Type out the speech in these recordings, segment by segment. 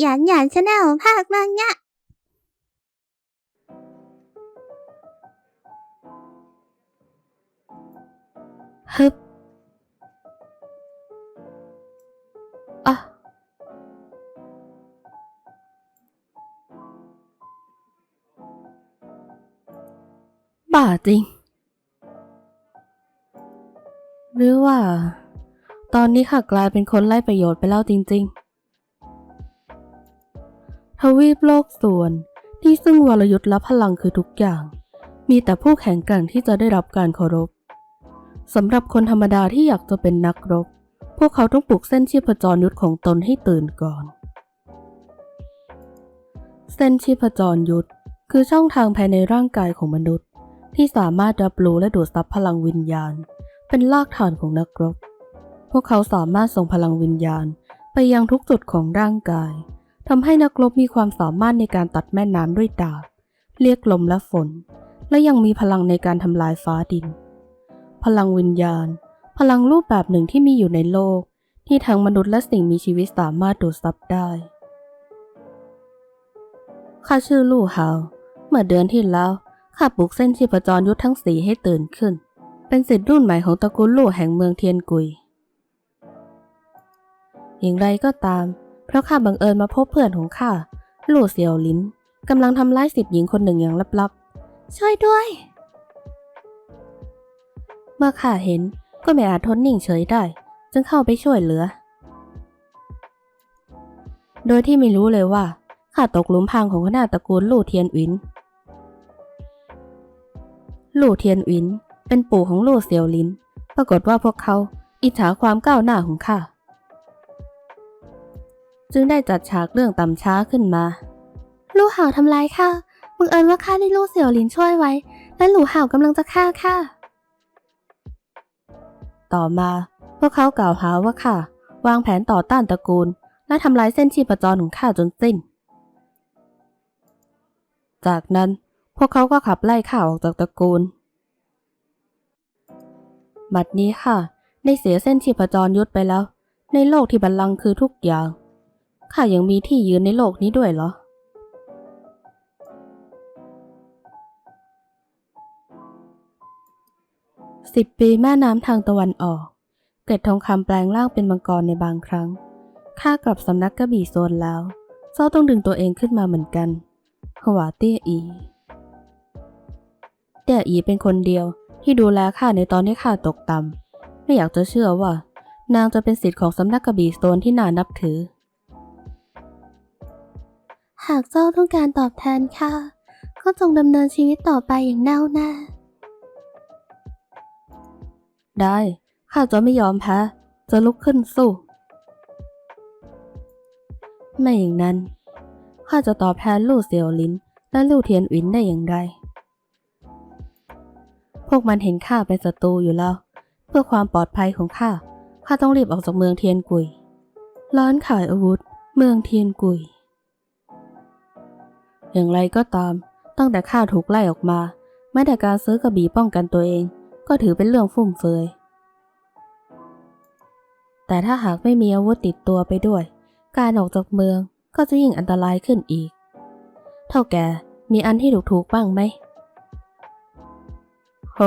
หยานหยานชาแนลภาคมังงะ ฮึบอะบ้าจริง หรือว่า ตอนนี้ข้ากลายเป็นคนไร้ประโยชน์ไปแล้วจริง ๆ ทวีปโลกส่วน ที่ซึ่งวรยุทธ์และพลังคือทุกอย่าง มีแต่ผู้แข็งแกร่งที่จะได้รับการเคารพสำหรับคนธรรมดาที่อยากจะเป็นนักรบ พวกเขาต้องปลุกเส้นชีพจรยุทธของตนให้ตื่นก่อน เส้นชีพจรยุทธคือช่องทางภายในร่างกายของมนุษย์ ที่สามารถรับรู้และดูดซับพลังวิญญาณ เป็นรากฐานของนักรบ พวกเขาสามารถส่งพลังวิญญาณไปยังทุกจุดของร่างกาย ทำให้นักรบมีความสามารถในการตัดแม่น้ำด้วยดาบเรียกลมและฝน และยังมีพลังในการทำลายฟ้าดิน พลังวิญญาณ พลังรูปแบบหนึ่งที่มีอยู่ในโลก ที่ทั้งมนุษย์และสิ่งมีชีวิตสามารถดูดซับได้ข้าชื่อลู่เฮาเมื่อเดือนที่แล้วข้าปลุกเส้นชีพจรยุทธทั้งสีให้ตื่นขึ้น เป็นสิทธิ์รุ่นใหม่ของตระกูลลู่แห่งเมืองเทียนกุย อย่างไรก็ตาม เพราะข้าบังเอิญมาพบเพื่อนของข้าลู่เซียวลินกำลังทำร้ายสิทธิหญิงคนหนึ่งอย่างลับๆ ช่วยด้วย เมื่อข้าเห็นก็ไม่อาจทนนิ่งเฉยได้ จึงเข้าไปช่วยเหลือ โดยที่ไม่รู้เลยว่าข้าตกหลุมพรางของคณะตระกูลลู่เทียนอินลู่เทียนอินเป็นปู่ของลู่เซียวลิน ปรากฏว่าพวกเขาอิจฉาความก้าวหน้าของข้า จึงได้จัดฉากเรื่องต่ำช้าขึ้นมา ลู่ห่าวทำลายข้าบังเอิญว่าข้าได้ลู่เสี่ยวหลินช่วยไว้ และหลู่ห่าวกำลังจะฆ่าข้าต่อมาพวกเขากล่าวหาว่าข้าวางแผนต่อต้านตระกูล และทำลายเส้นชีพจรของข้าจนสิ้น จากนั้นพวกเขาก็ขับไล่ข้าออกจากตระกูล บัดนี้ค่ะ ได้เสียเส้นชีพจรยุทธไปแล้ว ในโลกที่บัลลังก์คือทุกอย่าง ข้ายังมีที่ยืนในโลกนี้ด้วยเหรอ สิบปีแม่น้ำทางตะวันออก เกล็ดทองคำแปลงร่างเป็นมังกรในบางครั้ง ข้ากลับสำนักกระบี่โซนแล้ว เจ้าต้องดึงตัวเองขึ้นมาเหมือนกันหวาเตี้ยอี เตี้ยอีเป็นคนเดียวที่ดูแลข้าในตอนที่ข้าตกต่ำไม่อยากจะเชื่อว่า นางจะเป็นสิทธิ์ของสำนักกระบี่โซนที่น่านับถือ หากเจ้าต้องการตอบแทนข้าก็จงดำเนินชีวิตต่อไปอย่างแน่วแน่ ได้ ข้าจะไม่ยอมแพ้ จะลุกขึ้นสู้ ไม่อย่างนั้น ข้าจะตอบแทนลู่เซียวลินและลู่เทียนอินได้อย่างไร พวกมันเห็นข้าเป็นศัตรูอยู่แล้ว เพื่อความปลอดภัยของข้า ข้าต้องรีบออกจากเมืองเทียนกุย ร้านขายอาวุธ เมืองเทียนกุย อย่างไรก็ตาม ตั้งแต่ข้าถูกไล่ออกมาแม้แต่การซื้อกระบี่ป้องกันตัวเอง ก็ถือเป็นเรื่องฟุ่มเฟือยแต่ถ้าหากไม่มีอาวุธติดตัวไปด้วย การออกจากเมืองก็จะยิ่งอันตรายขึ้นอีก เท่าแกมีอันที่ถูกๆบ้างไหมโฮ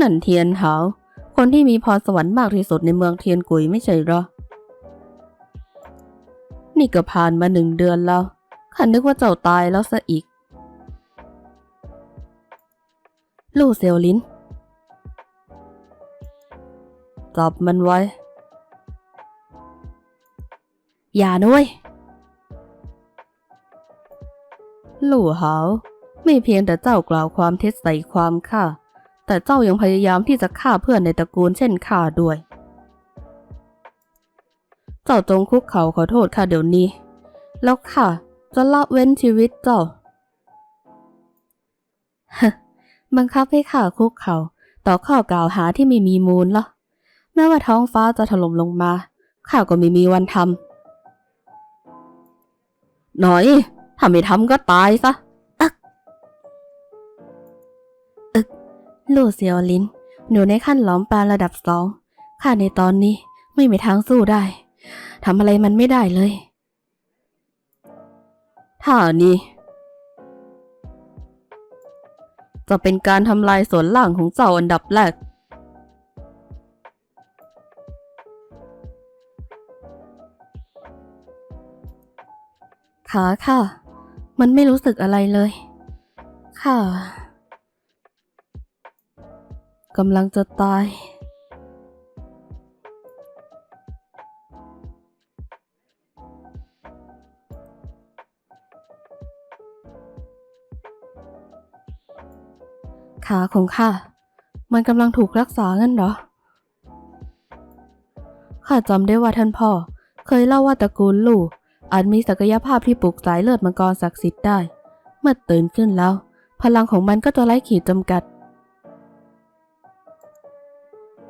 นั่นเทียนเหาคนที่มีพรสวรรค์มากที่สุดในเมืองเทียนกุยไม่ใช่หรอ นี่ก็ผ่านมาหนึ่งเดือนแล้ว ข้านึกว่าเจ้าตายแล้วซะอีก ลู่เซียวลินจับมันไว้ อย่านะเว้ยลู่หาวไม่เพียงแต่เจ้ากล่าวความเท็จใส่ความข้าแต่เจ้ายังพยายามที่จะฆ่าเพื่อนในตระกูลเช่นข้าด้วย เจ้าจงคุกเข่าขอโทษข้าเดี๋ยวนี้ แล้วข้า จะละเว้นชีวิตเจ้า บังคับให้ข้าคุกเขา่าต่อข้อกล่าวหาที่ไม่มีมูลเหรอ แม้ว่าท้องฟ้าจะถล่มลงมา ข้าก็ไม่มีวันทำหน่อย ถ้าไม่ทำก็ตายซะลู่เซียวลินหนูในขั้นหลอมปลาระดับสอง ข้าในตอนนี้ไม่มีทางสู้ได้ ทำอะไรมันไม่ได้เลย ข้านี่ จะเป็นการทำลายส่วนล่างของเจ้าอันดับแรก ขาค่ะ มันไม่รู้สึกอะไรเลย ค่ะกำลังจะตาย ขาของข้า มันกำลังถูกรักษางั้นเหรอ ข้าจำได้ว่าท่านพ่อ เคยเล่าว่าตระกูลลู่อาจมีศักยภาพที่ปลุกสายเลือดมังกรศักดิ์สิทธิ์ได้ เมื่อตื่นขึ้นแล้ว พลังของมันก็จะไร้ขีดจำกัด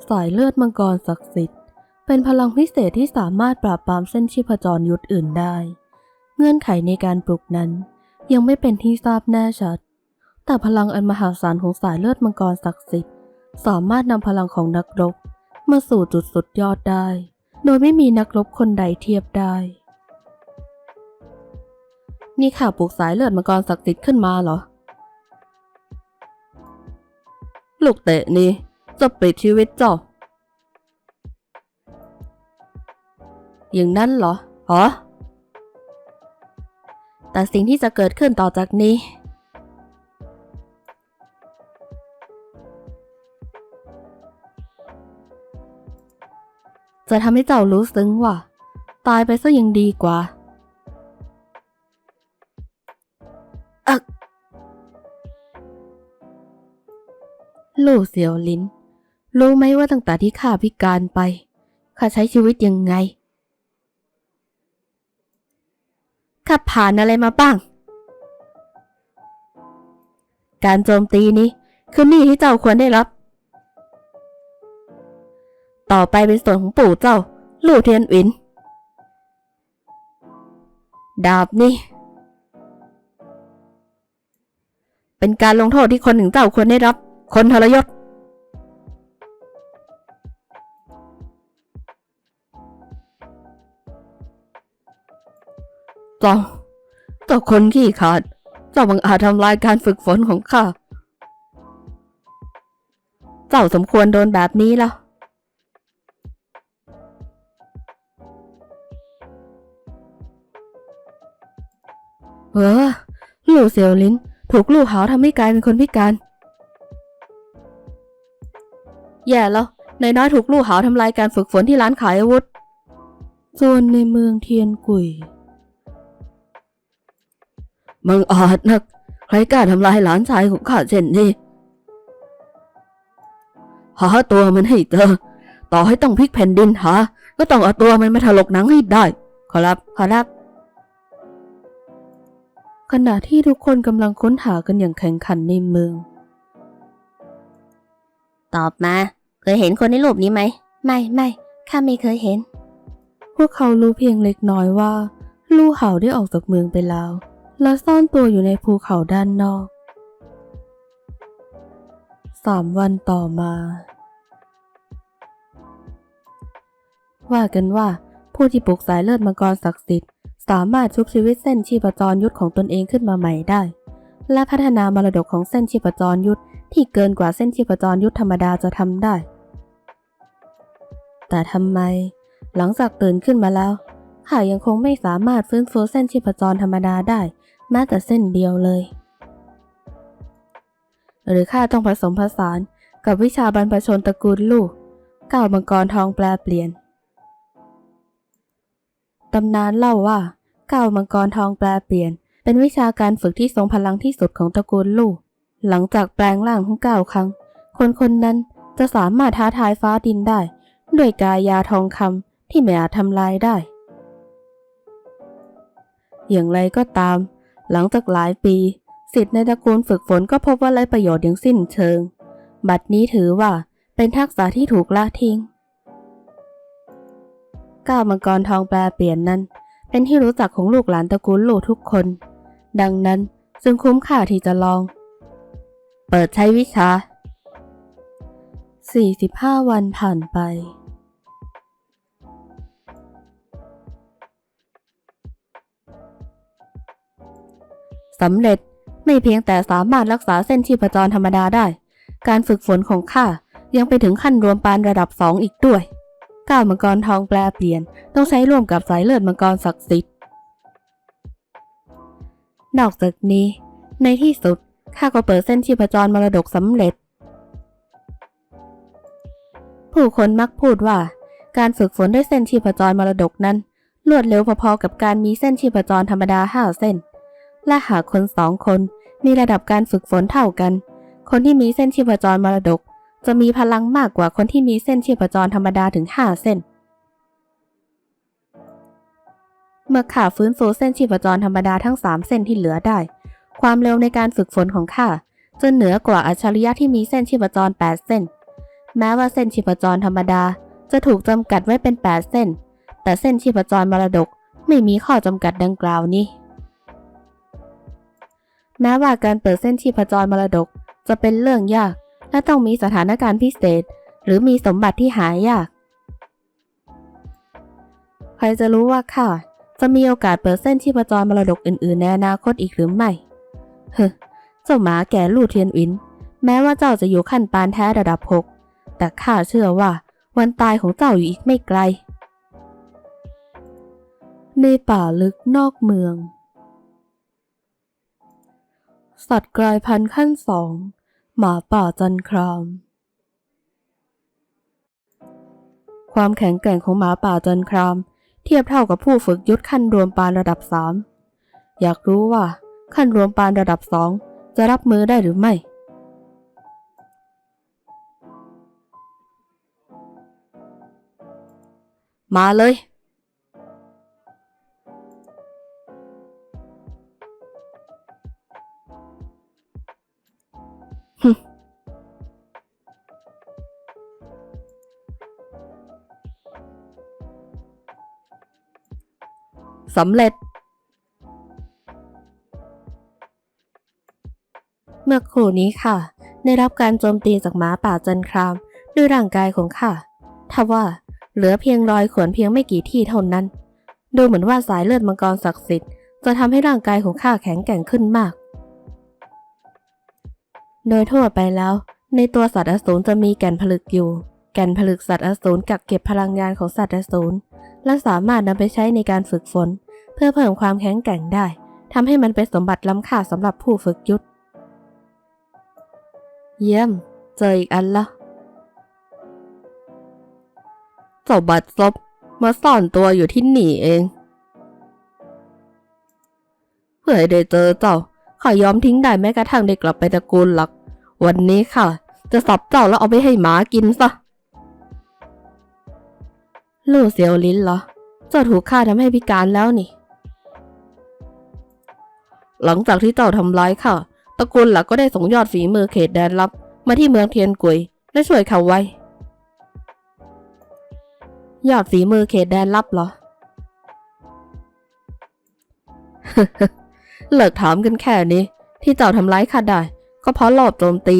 สายเลือดมังกรศักดิ์สิทธิ์ เป็นพลังพิเศษที่สามารถปราบปรามเส้นชีพจรยุทธอื่นได้ เงื่อนไขในการปลุกนั้น ยังไม่เป็นที่ทราบแน่ชัด แต่พลังอันมหาศาลของสายเลือดมังกรศักดิ์สิทธิ์สามารถนำพลังของนักรบมาสู่จุดสุดยอดได้ โดยไม่มีนักรบคนใดเทียบได้ นี่ข่าวปลุกสายเลือดมังกรศักดิ์สิทธิ์ขึ้นมาเหรอ ลูกเตะนี่จะปิดชีวิตเจ้าอย่างนั้นเหรอฮะแต่สิ่งที่จะเกิดขึ้นต่อจากนี้ จะทำให้เจ้ารู้ซึ้งว่า ตายไปซะยังดีกว่าอักลู่เสียวลิ้นรู้ไหมว่าตั้งแต่ที่ข้าพิการไปข้าใช้ชีวิตยังไงข้าผ่านอะไรมาบ้าง การโจมตีนี้คือหนี้ที่เจ้าควรได้รับ ต่อไปเป็นส่วนของปู่เจ้า ลู่เทียนอิน ดาบนี่ เป็นการลงโทษที่คนหนึ่งเจ้าควรได้รับ คนทรยศ เจ้าเจ้าคนขี้ขาด เจ้าบังอาจทำลายการฝึกฝนของข้า เจ้าสมควรโดนแบบนี้แล้ว เออลู่เสียวลินถูกลู่หาวทำให้กลายเป็นคนพิการ แย่แล้วนายน้อยถูกลู่หาวทำลายการฝึกฝนที่ร้านขายอาวุธส่วนในเมืองเทียนกุยมังอาจนัก ใครกล้าทำลายหลานชายของข้าเช่นนี้หาตัวมันให้เจอ ต่อให้ต้องพลิกแผ่นดินหา ก็ต้องเอาตัวมันมาถลกหนังให้ได้ ขอรับ ขอรับ ขณะที่ทุกคนกำลังค้นหากันอย่างแข่งขันในเมือง ตอบมา เคยเห็นคนในรูปนี้ไหม ไม่ไม่ข้าไม่เคยเห็น พวกเขารู้เพียงเล็กน้อยว่า ลู่เหาได้ออกจากเมืองไปแล้ว และซ่อนตัวอยู่ในภูเขาด้านนอกสามวันต่อมา ว่ากันว่าผู้ที่ปลุกสายเลือดมังกรศักดิ์สิทธิ์ สามารถชุบชีวิตเส้นชีพจรยุทธของตนเองขึ้นมาใหม่ได้ และพัฒนามรดกของเส้นชีพจรยุทธที่เกินกว่าเส้นชีพจรยุทธธรรมดาจะทำได้ แต่ทำไม หลังจากตื่นขึ้นมาแล้วข้ายังคงไม่สามารถฟื้นฟูเส้นชีพจรธรรมดาได้แม้แต่เส้นเดียวเลย หรือข้าต้องผสมผสานกับวิชาบรรพชนตระกูลลูกก้าวมังกรทองแปลเปลี่ยน ตำนานเล่าว่า เก้ามังกรทองแปลเปลี่ยน เป็นวิชาการฝึกที่ทรงพลังที่สุดของตระกูลลูกหลังจากแปลงร่างทั้งเก้าครั้ง คนคนนั้นจะสามารถท้าทายฟ้าดินได้ ด้วยกายาทองคำที่ไม่อาจทำลายได้ อย่างไรก็ตาม หลังจากหลายปีสิทธิ์ในตระกูลฝึกฝนก็พบว่าไร้ประโยชน์อย่างสิ้นเชิง บัดนี้ถือว่าเป็นทักษะที่ถูกละทิ้งก้าวมังกรทองแปลเปลี่ยนนั้น เป็นที่รู้จักของลูกหลานตระกูลลูทุกคน ดังนั้นจึงคุ้มค่าที่จะลอง เปิดใช้วิชา 45 วันผ่านไปสำเร็จไม่เพียงแต่สามารถรักษาเส้นชีพจรธรรมดาได้ การฝึกฝนของข้ายังไปถึงขั้นรวมปานระดับสองอีกด้วย ก้าวมังกรทองแปลเปลี่ยน ต้องใช้ร่วมกับสายเลือดมังกรศักดิ์สิทธิ์ นอกจากนี้ ในที่สุดข้าก็เปิดเส้นชีพจรมรดกสำเร็จ ผู้คนมักพูดว่า การฝึกฝนด้วยเส้นชีพจรมรดกนั้น รวดเร็วพอๆกับการมีเส้นชีพจรธรรมดาห้าเส้น และหากคนสองคนมีระดับการฝึกฝนเท่ากัน คนที่มีเส้นชีพจรมรดก จะมีพลังมากกว่าคนที่มีเส้นชีพจรธรรมดาถึงห้าเส้น เมื่อข้าฟื้นฟูเส้นชีพจรธรรมดาทั้งสามเส้นที่เหลือได้ ความเร็วในการฝึกฝนของข้าจะเหนือกว่าอัจฉริยะที่มีเส้นชีพจร 8 เส้น แม้ว่าเส้นชีพจรธรรมดาจะถูกจำกัดไว้เป็น 8 เส้น แต่เส้นชีพจรมรดกไม่มีข้อจำกัดดังกล่าวนี้ แม้ว่าการเปิดเส้นชีพจรมรดกจะเป็นเรื่องยาก และต้องมีสถานการณ์พิเศษ หรือมีสมบัติที่หายาก ใครจะรู้ว่าข้าจะมีโอกาสเปิดเส้นชีพจรมรดกอื่นๆในอนาคตอีกหรือไม่ เฮ้เจ้าหมาแก่ลู่เทียนอิน แม้ว่าเจ้าจะอยู่ขั้นปานแท้ระดับหกแต่ข้าเชื่อว่าวันตายของเจ้าอยู่อีกไม่ไกล ในป่าลึกนอกเมือง สัตว์กลายพันธุ์ขั้นสอง หมาป่าจันคราม ความแข็งแกร่งของหมาป่าจันคราม เทียบเท่ากับผู้ฝึกยุทธขั้นรวมปานระดับสามอยากรู้ว่าขั้นรวมปานระดับสองจะรับมือได้หรือไม่ มาเลย สำเร็จ เมื่อครู่นี้ค่ะ ได้รับการโจมตีจากหมาป่าจันคราม ด้วยร่างกายของข้าทว่าเหลือเพียงรอยขวนเพียงไม่กี่ที่เท่านั้น ดูเหมือนว่าสายเลือดมังกรศักดิ์สิทธิ์จะทำให้ร่างกายของข้าแข็งแกร่งขึ้นมาก โดยทั่วไปแล้ว ในตัวสัตว์อสูรจะมีแก่นผลึกอยู่ แก่นผลึกสัตว์อสูรกักเก็บพลังงานของสัตว์อสูร และสามารถนำไปใช้ในการฝึกฝน เพื่อเพิ่มความแข็งแกร่งได้ทำให้มันเป็นสมบัติล้ำค่าสำหรับผู้ฝึกยุทธเยี่ยม เจออีกอันละเจ้าบัดซบมาซ่อนตัวอยู่ที่นี่เอง เพื่อให้ได้เจอเจ้าข้ายอมทิ้งได้แม้กระทั่งได้กลับไปตระกูลหลัก วันนี้ค่ะ จะสับเจ้าแล้วเอาไปให้หมากินซะ ลู่เสียวลิ้นเหรอ เจ้าถูกข้าทำให้พิการแล้วนี่ หลังจากที่เจ้าทำร้ายข้าตระกูลหลักก็ได้ส่งยอดฝีมือเขตแดนลับ มาที่เมืองเทียนกุยและช่วยเขาไว้ ยอดฝีมือเขตแดนลับเหรอเลิกถามกันแค่นี้ ที่เจ้าทำร้ายข้าได้ ก็เพราะรอบโจมตี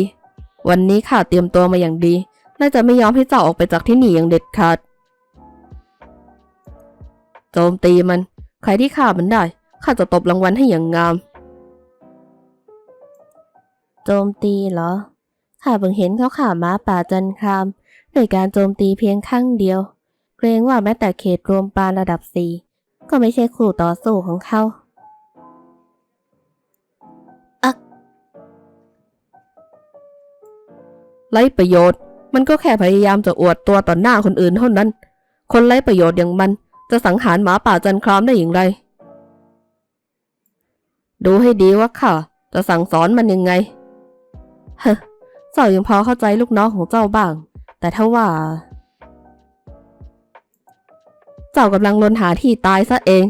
วันนี้ข้าเตรียมตัวมาอย่างดี น่าจะไม่ยอมให้เจ้าออกไปจากที่นี่อย่างเด็ดขาด โจมตีมัน ใครที่ฆ่ามันได้ ข้าจะตบรางวัลให้อย่างงาม โจมตีเหรอ ข้าเพิ่งเห็นเขาข่าม้าป่าจันครามโดยการโจมตีเพียงครั้งเดียว เกรงว่าแม้แต่เขตรวมปานระดับสี่ก็ไม่ใช่คู่ต่อสู้ของเขาอักไร้ประโยชน์ มันก็แค่พยายามจะอวดตัวต่อหน้าคนอื่นเท่านั้น คนไร้ประโยชน์อย่างมัน จะสังหารหมาป่าจันครามได้อย่างไร ดูให้ดีว่าข้าจะสั่งสอนมันยังไงเฮ้เจ้ายังพอเข้าใจลูกน้องของเจ้าบ้าง แต่ถ้าว่า เจ้ากำลังลนหาที่ตายซะเอง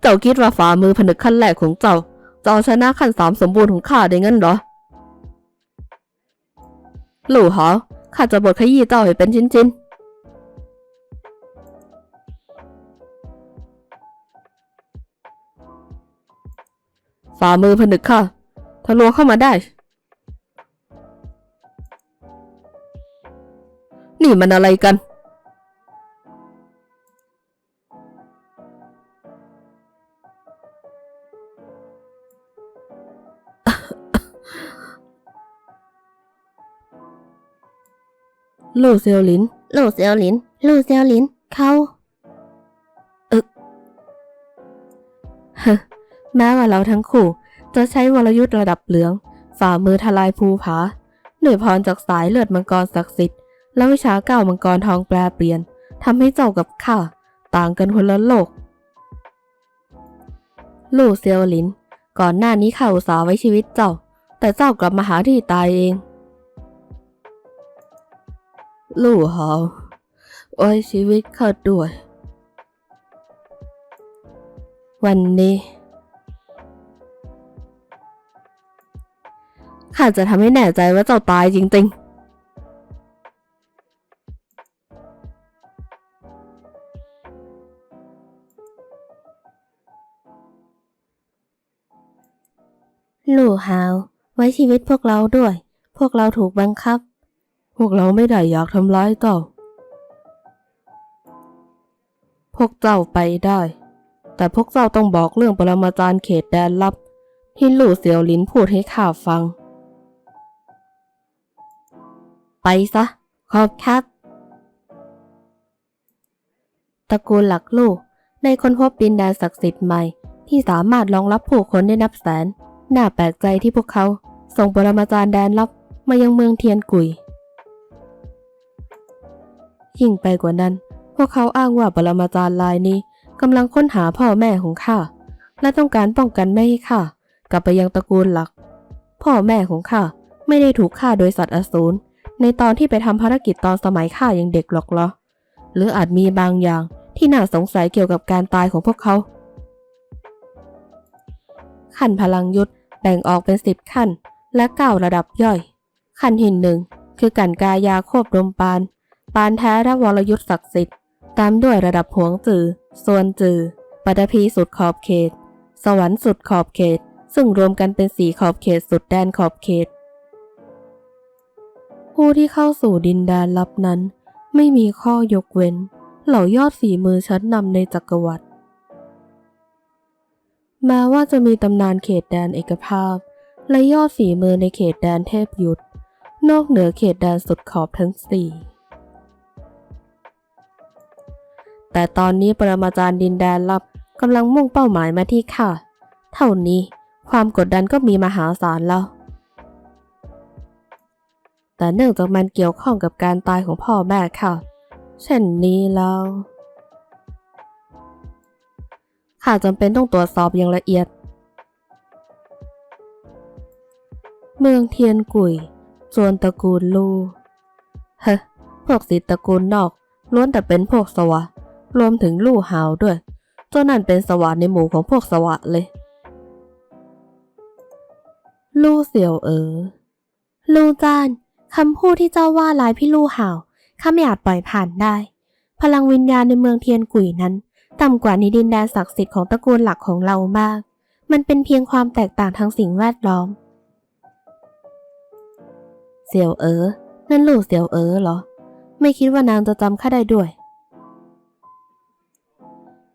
เจ้าคิดว่าฝ่ามือผนึกขั้นแรกของเจ้า จะเอาชนะขั้นสามสมบูรณ์ของข้าได้งั้นเหรอ หลู่หรอข้าจะบดขยี้เจ้าให้เป็นชิ้นๆฝ่ามือผนึกค่ะ ทะลวงเข้ามาได้ นี่มันอะไรกัน ลู่เซียวหลิน ลู่เซียวหลิน ลู่เซียวหลิน เขาฮะแม้ว่าเราทั้งคู่ จะใช้วรยุทธ์ระดับเหลือง ฝ่ามือทลายภูผาด้วยพรจากสายเลือดมังกรศักดิ์สิทธิ์ และวิชาเก้ามังกรทองแปลเปลี่ยนทำให้เจ้ากับข้าต่างกันคนละโลก ลู่เซียวหลิน ก่อนหน้านี้ข้าอุตส่าห์ไว้ชีวิตเจ้า แต่เจ้ากลับมาหาที่ตายเอง ลู่เหาไว้ชีวิตข้าด้วย วันนี้ ข้าจะทำให้แน่ใจว่าเจ้าตายจริงๆลู่หาว ไว้ชีวิตพวกเราด้วย พวกเราถูกบังคับ พวกเราไม่ได้อยากทำร้ายเจ้า พวกเจ้าไปได้ แต่พวกเจ้าต้องบอกเรื่องปรมาจารย์เขตแดนลับ ที่หลู่เสียวลินพูดให้ข้าฟัง ไปซะ ขอบคับตระกูลหลักลูกได้ค้นพบดินแดนศักดิ์สิทธิ์ใหม่ ที่สามารถรองรับผู้คนได้นับแสน น่าแปลกใจที่พวกเขา ส่งปรมาจารย์แดนลับมายังเมืองเทียนกุย ยิ่งไปกว่านั้น พวกเขาอ้างว่าปรมาจารย์ลายนี้กำลังค้นหาพ่อแม่ของข้าและต้องการป้องกันไม่ให้ข้ากลับไปยังตระกูลหลัก พ่อแม่ของข้าไม่ได้ถูกฆ่าโดยสัตว์อสูรในตอนที่ไปทำภารกิจตอนสมัยข้ายังเด็กหรอกเหรอ หรืออาจมีบางอย่างที่น่าสงสัยเกี่ยวกับการตายของพวกเขา ขั้นพลังยุทธแบ่งออกเป็นสิบขั้นและเก้าระดับย่อย ขั้นที่หนึ่งคือกันกายาโคบรมปานานแท้และวรยุทธศักดิ์สิทธิ์ตามด้วยระดับหวงจือส่วนจือปัตภีสุดขอบเขต สวรรค์สุดขอบเขต ซึ่งรวมกันเป็นสีขอบเขตสุดแดนขอบเขต ผู้ที่เข้าสู่ดินแดนลับนั้น ไม่มีข้อยกเว้น เหล่ายอดฝีมือชั้นนำในจักรวรรดิแม้ว่าจะมีตำนานเขตแดนเอกภาพ และยอดฝีมือในเขตแดนเทพยุทธนอกเหนือเขตแดนสุดขอบทั้งสี่ แต่ตอนนี้ปรมาจารย์ดินแดนลับกำลังมุ่งเป้าหมายมาที่ข้าเท่านี้ความกดดันก็มีมหาศาลแล้ว แต่เนื่องจากมันเกี่ยวข้องกับการตายของพ่อแม่ค่ะเช่นนี้แล้วข้าจำเป็นต้องตรวจสอบอย่างละเอียด เมืองเทียนกุยจวนตระกูลลูเฮ้พวกสิตระกูลนอกล้วนแต่เป็นพวกสวะ รวมถึงลู่หาวด้วยเจ้านั่นเป็นสวะในหมู่ของพวกสวะเลย ลู่เสี่ยวเอ๋อลู่จานคำพูดที่เจ้าว่าลายพี่ลู่ห่าวข้าไม่อาจปล่อยผ่านได้ พลังวิญญาณในเมืองเทียนกุยนั้น ต่ำกว่าในดินแดนศักดิ์สิทธิ์ของตระกูลหลักของเรามาก มันเป็นเพียงความแตกต่างทางสิ่งแวดล้อม เสี่ยวเอ๋อนั่นลูกเสี่ยวเอ๋อเหรอ ไม่คิดว่านางจะจำข้าได้ด้วย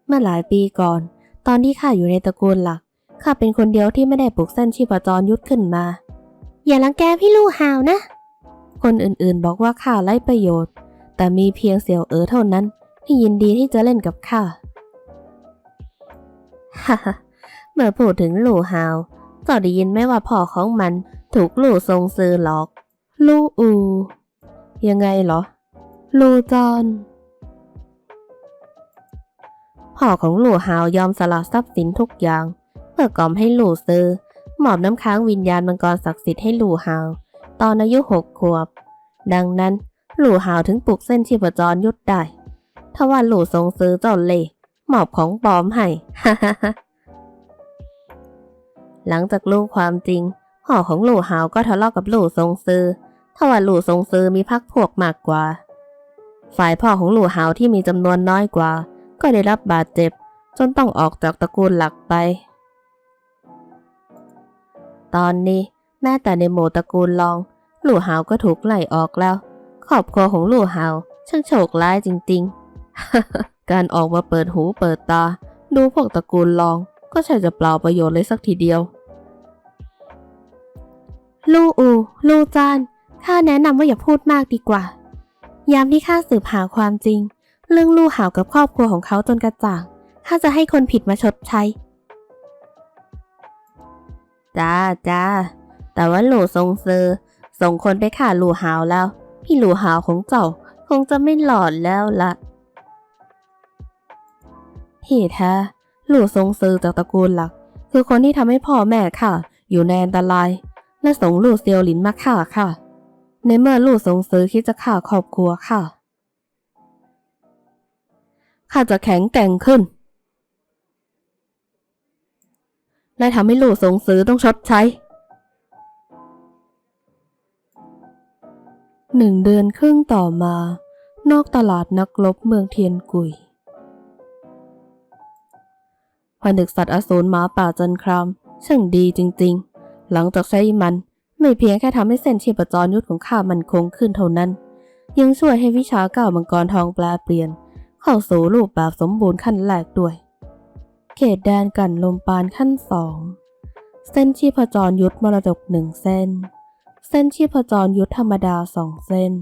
เมื่อหลายปีก่อน ตอนที่ข้าอยู่ในตระกูลหลักข้าเป็นคนเดียวที่ไม่ได้ปลุกเส้นชีพจรยุทธขึ้นมา อย่าลังแกพี่ลู่หาวนะ คนอื่นๆบอกว่าข้าไร้ประโยชน์ แต่มีเพียงเสี่ยวเอ๋อเท่านั้น ที่ยินดีที่จะเล่นกับข้าฮ่าฮ่าเมื่อพูดถึงลู่ฮาวเจ้าได้ยินไหมว่าพ่อของมันถูกลู่ทรงซื้อหลอก ลู่อู ยังไงเหรอ ลู่จอน พ่อของหลู่ฮาวยอมสละทรัพย์สินทุกอย่าง เพื่อกล่อมให้หลู่ซื้อมอบน้ำค้างวิญญาณมังกรศักดิ์สิทธิ์ให้หลู่ฮาว ตอนอายุหกขวบ ดังนั้นหลู่หาวถึงปลุกเส้นชีพจรยุดได้ถ้าว่าหลู่ทรงซื้อเจ้าเล่หมอบของปลอมให้ฮ่าฮ่าฮ่าหลังจากรู้ความจริงพ่อของหลู่หาวก็ทะเลาะกับหลู่ทรงซื้อถ้าว่าหลู่ทรงซื้อมีพักพวกมากกว่า ฝ่ายพ่อของหลู่หาวที่มีจำนวนน้อยกว่า ก็ได้รับบาดเจ็บ จนต้องออกจากตระกูลหลักไป ตอนนี้แม้แต่ในหมู่ตระกูลรอง ลู่หาวก็ถูกไล่ออกแล้ว ครอบครัวของลู่หาวช่างโชคร้ายจริงๆ การออกมาเปิดหูเปิดตา ดูพวกตระกูลลองก็ใช่จะเปล่าประโยชน์เลยสักทีเดียว ลู่อู ลู่จานข้าแนะนำว่าอย่าพูดมากดีกว่า ยามที่ข้าสืบหาความจริง เรื่องลู่หาวกับครอบครัวของเขาจนกระจ่างข้าจะให้คนผิดมาชดใช้ จ้าจ้า แต่ว่าหลู่ทรงเซอร์ส่งคนไปฆ่าหลู่หาวแล้ว พี่หลู่หาวของเจ้า คงจะไม่หลอดแล้วละที่แท้หลู่ทรงเซือจากตระกูลหลัก คือคนที่ทำให้พ่อแม่ข้าอยู่ในอันตราย และส่งหลู่เซียวหลินมาฆ่าค่ะในเมื่อหลู่ทรงเซือคิดจะฆ่าครอบครัวค่ะ ข้าจะแข็งแกร่งขึ้น และทำให้หลู่ทรงซือต้องชดใช้หนึ่งเดือนครึ่งต่อมา นอกตลาดนักรบเมืองเทียนกุยผนึกสัตว์อสูรหมาป่าจันครามช่างดีจริงๆ หลังจากใช้มันไม่เพียงแค่ทำให้เส้นชีพจรยุทธของข้ามันคงขึ้นเท่านั้น ยังช่วยให้วิชาเก้ามังกรทองแปลเปลี่ยน เข้าสู่รูปแบบสมบูรณ์ขั้นแรกด้วย เขตแดนกันลมปานขั้นสอง เส้นชีพจรยุทธมรดกหนึ่งเส้น เส้นชีพจรยุทธธรรมดาสองเส้น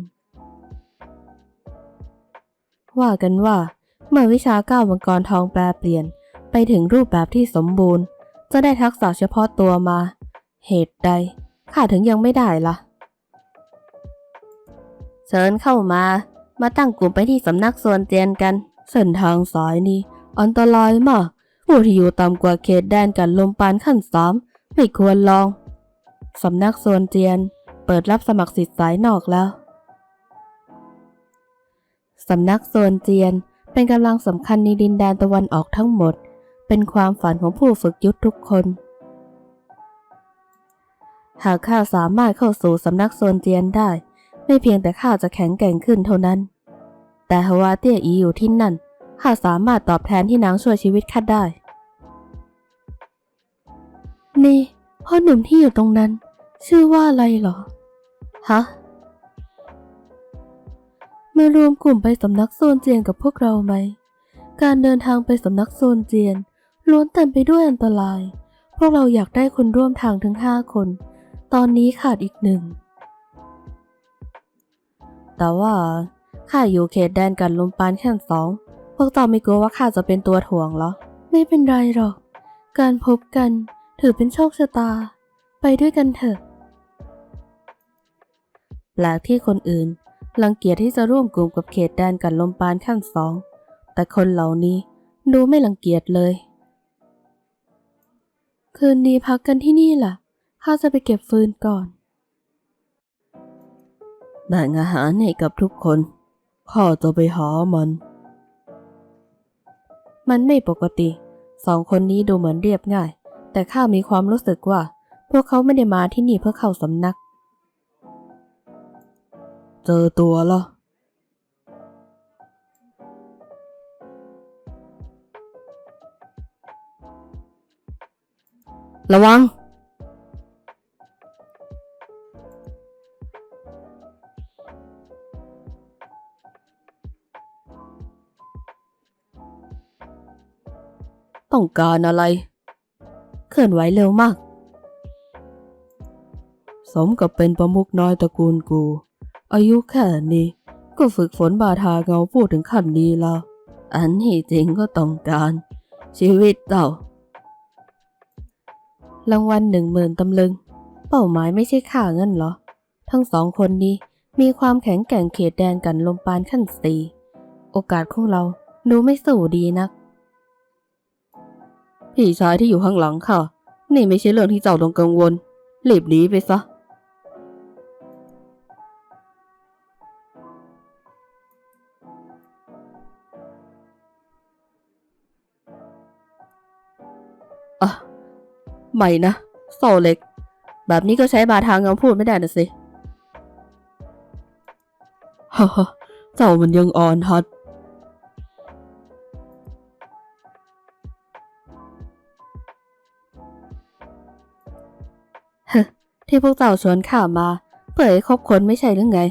ว่ากันว่า เมื่อวิชาก้าวมังกรทองแปลเปลี่ยนไปถึงรูปแบบที่สมบูรณ์ จะได้ทักษะเฉพาะตัวมา เหตุใดข้าถึงยังไม่ได้ล่ะ เชิญเข้ามา มาตั้งกลุ่มไปที่สำนักส่วนเจียนกัน เส้นทางสายนี้ อันตรายมาก ผู้ที่อยู่ต่ำกว่าเขตแดนกันลมปานขั้นสามไม่ควรลอง สำนักโซนเจียน เปิดรับสมัครสิทธิ์สายนอกแล้ว สำนักโซนเจียนเป็นกำลังสำคัญในดินแดนตะวันออกทั้งหมด เป็นความฝันของผู้ฝึกยุทธทุกคน หากข้าสามารถเข้าสู่สำนักโซนเจียนได้ ไม่เพียงแต่ข้าจะแข็งแกร่งขึ้นเท่านั้น แต่ฮาวาเตี้ยอีอยู่ที่นั่นข้าสามารถตอบแทนที่นางช่วยชีวิตข้าได้ นี่พ่อหนุ่มที่อยู่ตรงนั้น ชื่อว่าอะไรเหรอ ฮะมารวมกลุ่มไปสำนักโซนเจียนกับพวกเราไหม การเดินทางไปสำนักโซนเจียน ล้วนเต็มไปด้วยอันตราย พวกเราอยากได้คนร่วมทางถึงห้าคน ตอนนี้ขาดอีกหนึ่ง แต่ว่าข้าอยู่เขตแดนกันลมปานแค่สอง พวกเจ้าไม่กลัวว่าข้าจะเป็นตัวถ่วงเหรอ ไม่เป็นไรหรอก การพบกันถือเป็นโชคชะตา ไปด้วยกันเถอะ แปลกที่คนอื่นรังเกียจที่จะร่วมกลุ่มกับเขตแดนกันลมปานขั้นสอง แต่คนเหล่านี้ดูไม่รังเกียจเลย คืนนี้พักกันที่นี่ล่ะ ข้าจะไปเก็บฟืนก่อน แบ่งอาหารให้กับทุกคน ข้าจะไปหามัน มันไม่ปกติ สองคนนี้ดูเหมือนเรียบง่าย แต่ข้ามีความรู้สึกว่า พวกเขาไม่ได้มาที่นี่เพื่อเข้าสำนัก เจอตัวละ ระวัง ต้องการอะไร เคลื่อนไหวเร็วมาก สมกับเป็นประมุกน้อยตระกูลกู อายุแค่นี้ ก็ฝึกฝนบาทาเงาพูดถึงขั้นนี้แล้ว อันนี้จริงก็ต้องการ ชีวิตเต่ารางวัลหนึ่งหมื่นตำลึง เป้าหมายไม่ใช่ข่าเงินเหรอ ทั้งสองคนนี้มีความแข็งแกร่งเขตแดนกันลมปานขั้นสี่โอกาสของเราดูไม่สู้ดีนัก พี่ชายที่อยู่ข้างหลังค่ะ นี่ไม่ใช่เรื่องที่เจ้าต้องกังวลรีบหนีไปซะอะไม่นะโซเล็ก แบบนี้ก็ใช้บาทางเงาพูดไม่ได้นะสิฮ่าเจ้ามันยังอ่อนฮัด ที่พวกเจ้าชวนข้ามาเปิดให้คบคนไม่ใช่หรือไง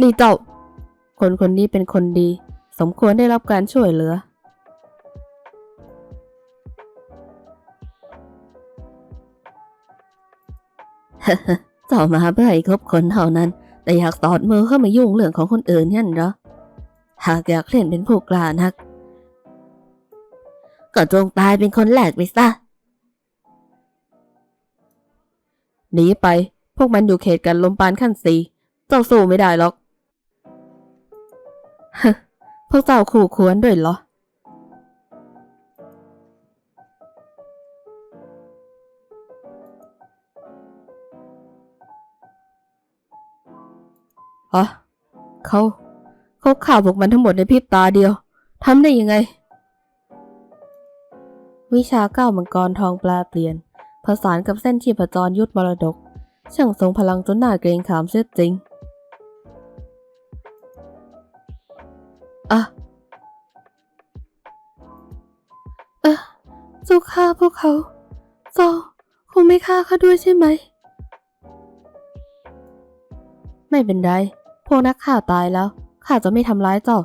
นี่เจ้า คนคนนี้เป็นคนดี สมควรได้รับการช่วยเหลือ เจ้ามาเพื่อให้ครบคนเท่านั้น แต่อยากตอดมือเข้ามายุ่งเรื่องของคนอื่นนี่ยเหรอ หากอยากเล่นเป็นผู้กล้านัก ก็จงตายเป็นคนแรกไปซะ หนีไป พวกมันอยู่เขตกันลมปานขั้นสีเจ้าสู้ไม่ได้หรอกฮพวกเจ้าขู่ควรด้วยเหรออ๋อเขาเขาข่าวพวกมันทั้งหมดในพริบตาเดียวทำได้ยังไง วิชาเก้ามังกรทองปลาเปลี่ยน ผสานกับเส้นชีพจรยุทธมรดก ช่างทรงพลังจนหน่าเกรงขามเสียจริง อะเออเจ้าฆ่าพวกเขาเจ้าคงไม่ฆ่าเขาด้วยใช่ไหม ไม่เป็นไร พวกนักข่าตายแล้ว ข้าจะไม่ทำร้ายเจ้า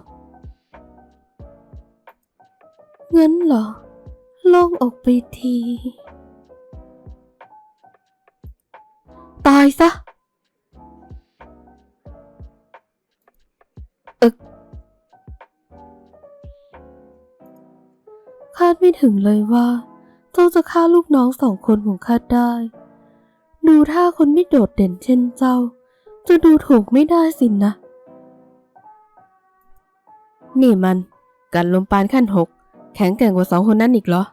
เงินเหรอ โล่งอกไปที ตายซะอึกคาดไม่ถึงเลยว่า เจ้าจะฆ่าลูกน้องสองคนของข้าได้ ดูท่าคนไม่โดดเด่นเช่นเจ้า จะดูถูกไม่ได้สินนะ นี่มันการลมปานขั้นหกแข็งแกร่งกว่าสองคนนั้นอีกเหรอ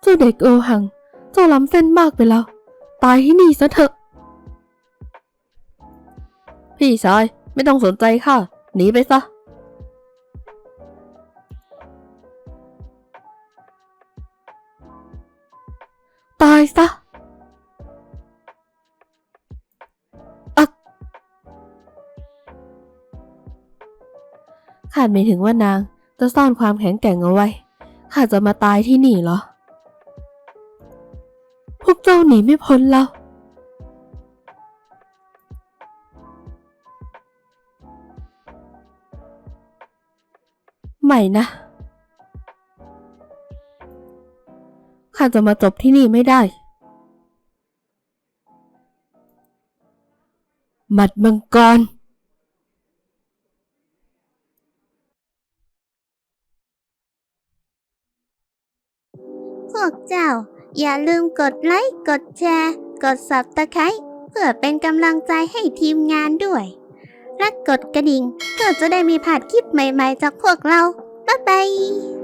เจ้าเด็กโอหัง เจ้าล้ำเส้นมากไปแล้ว ตายที่นี่ซะเถอะ พี่ชายไม่ต้องสนใจค่ะ หนีไปซะ ตายซะอักคาดไม่ถึงว่านางจะซ่อนความแข็งแกร่งเอาไว้ข้าจะมาตายที่นี่เหรอ เจ้าหนีไม่พ้นแล้วไม่นะ ข้าจะมาจบที่นี่ไม่ได้ หมัดมังกรพวกเจ้า อย่าลืมกดไลค์ กดแชร์ กด Subscribe เพื่อเป็นกำลังใจให้ทีมงานด้วย และกดกระดิ่งเพื่อจะได้มีผ่านคลิปใหม่ๆจากพวกเรา บ๊ายบาย